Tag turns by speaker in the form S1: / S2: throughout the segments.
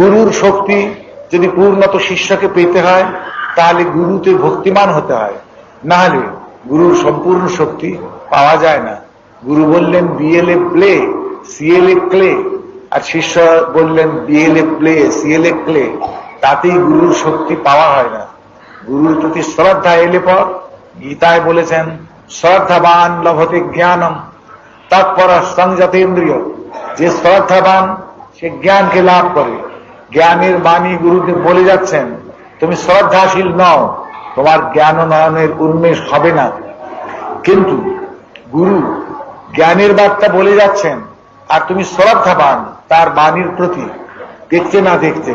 S1: গুরুর শক্তি যদি পূর্ণত শিষ্যকে পেতে হয়, তাহলে গুরুতে ভক্তিমান হতে হয়। না হলে গুরুর সম্পূর্ণ শক্তি পাওয়া যায় না। গুরু বললেন, বিএলএ প্লে, সিএলএ ক্লে। আর শিষ্য বললেন, বিএলএ প্লে, সিএলএ ক্লে। তাতেই গুরুর শক্তি পাওয়া হয় না। গুরুর প্রতি শ্রদ্ধা এলে পর গীতায় বলেছেন, শ্রদ্ধাবান লভতে জ্ঞানম, তৎপর সংযতেন্দ্রিয়। যে শ্রদ্ধাবান, সে জ্ঞানকে লাভ করে। জ্ঞানের বাণী গুরুদেব বলে যাচ্ছেন, তুমি শ্রদ্ধাশীল নও, তোমার জ্ঞান নয়নের উন্মেষ হবে না। কিন্তু গুরু জ্ঞানের বার্তা বলে যাচ্ছেন, আর তুমি শ্রদ্ধাবান, তার বাণীর প্রতি দেখতে না দেখতে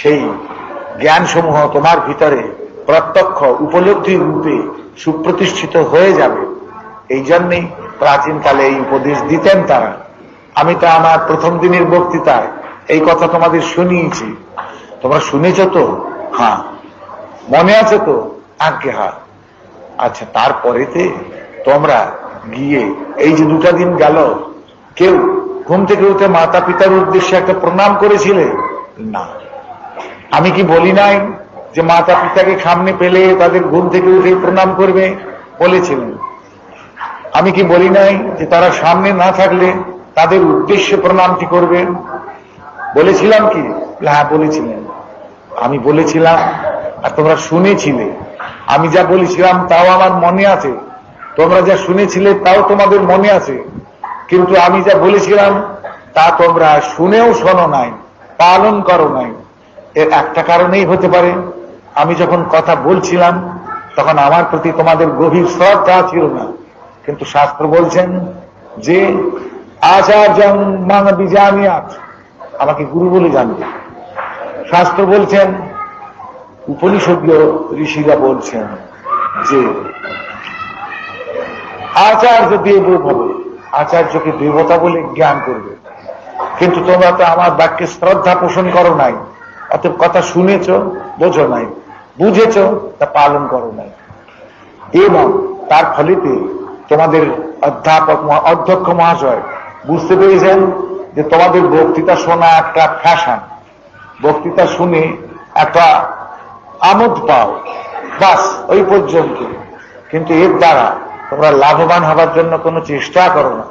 S1: সেই জ্ঞানসমূহ তোমার ভিতরে প্রত্যক্ষ উপলব্ধি রূপে সুপ্রতিষ্ঠিত হয়ে যাবে। এই জন্যেই প্রাচীনকালে এই উপদেশ দিতেন তারা। আমি তো আমার প্রথম দিনের বক্তৃতায় এই কথা তোমাদের শুনিয়েছি। তোমরা শুনেছ তো? হ্যাঁ। মনে আছে তো? আজ্ঞে হ্যাঁ। আচ্ছা তারপরেতে তোমরা গিয়ে এই যে দুটা দিন গেল, কেউ ঘুম থেকে উঠে মাতা পিতার উদ্দেশ্যে একটা প্রণাম করেছিলে? না। আমি কি বলি নাই যে মাতা পিতাকে সামনে পেলে তাদের ঘুম থেকে উঠে প্রণাম করবে? বলেছিলেন। আমি কি বলি নাই যে তারা সামনে না থাকলে তাদের উদ্দেশ্যে প্রণামটি করবেন? বলেছিলাম কি? হ্যাঁ বলেছিলেন। আমি বলেছিলাম, আর তোমরা শুনেছিলে। আমি যা বলেছিলাম তাও আমার মনে আছে। তোমরা যা শুনেছিলে তাও তোমাদের মনে আছে। কিন্তু আমি যা বলেছিলাম তা তোমরা শুনেও শোনো নাই, পালন করো নাই। এর একটা কারণেই হতে পারে, আমি যখন কথা বলছিলাম তখন আমার প্রতি তোমাদের গভীর শ্রদ্ধা ছিল না। কিন্তু শাস্ত্র বলছেন যে, আচার্য মান বিজানিয়াত আমাকে গুরু বলে জানবে। শাস্ত্র বলছেন, উপনিষদীয় ঋষিরা বলছেন যে, আচার্য দেব হবে আচার্যকে দেবতা বলে জ্ঞান করবে। কিন্তু তোমরা তো আমার বাক্যে শ্রদ্ধা পোষণ করো নাই, অতএব কথা শুনেছ, বোঝো নাই, বুঝেছ, তা পালন করো নাই। এবং তার ফলেতে তোমাদের অধ্যাপক অধ্যক্ষ মহাশয় বুঝতে পেরেছেন যে তোমাদের বক্তৃতা শোনা একটা ফ্যাশন বক্তৃতা শুনে একটা আমোদ পাও। বাস, ওই পর্যন্ত কিন্তু এর দ্বারা তোমরা লাভবান হবার জন্য কোনো চেষ্টা করো না।